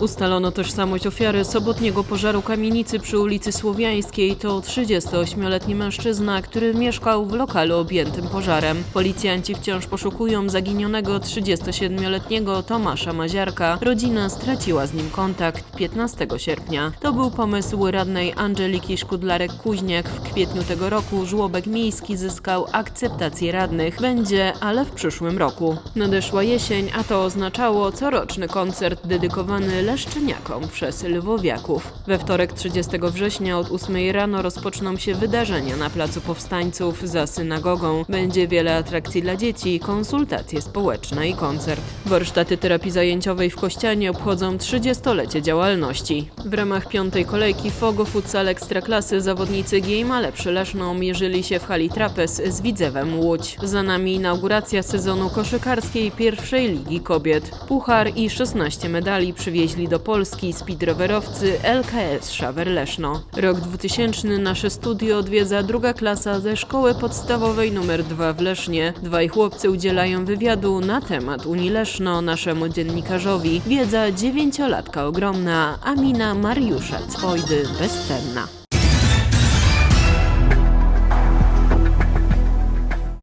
Ustalono tożsamość ofiary sobotniego pożaru kamienicy przy ulicy Słowiańskiej. To 38-letni mężczyzna, który mieszkał w lokalu objętym pożarem. Policjanci wciąż poszukują zaginionego 37-letniego Tomasza Maziarka. Rodzina straciła z nim kontakt 15 sierpnia. To był pomysł radnej Angeliki Szkudlarek-Kuźniak. W kwietniu tego roku żłobek miejski zyskał akceptację radnych. Będzie, ale w przyszłym roku. Nadeszła jesień, a to oznaczało coroczny koncert dedykowany leszczyniakom przez lwowiaków. We wtorek 30 września od 8 rano rozpoczną się wydarzenia na Placu Powstańców za synagogą. Będzie wiele atrakcji dla dzieci, konsultacje społeczne i koncert. Warsztaty terapii zajęciowej w Kościanie obchodzą 30-lecie działalności. W ramach piątej kolejki Fogo Futsal Ekstraklasy zawodnicy Game Lepszy Leszną mierzyli się w hali Trapez z Widzewem Łódź. Za nami inauguracja sezonu koszykarskiej pierwszej ligi kobiet. Puchar i 16 medali przywieźli do Polski speedrowerowcy LKS Szawer Leszno. Rok 2000 nasze studio odwiedza druga klasa ze szkoły podstawowej nr 2 w Lesznie. Dwaj chłopcy udzielają wywiadu na temat Unii Leszno naszemu dziennikarzowi. Wiedza dziewięciolatka ogromna, a mina Mariusza Cwojdy bezcenna.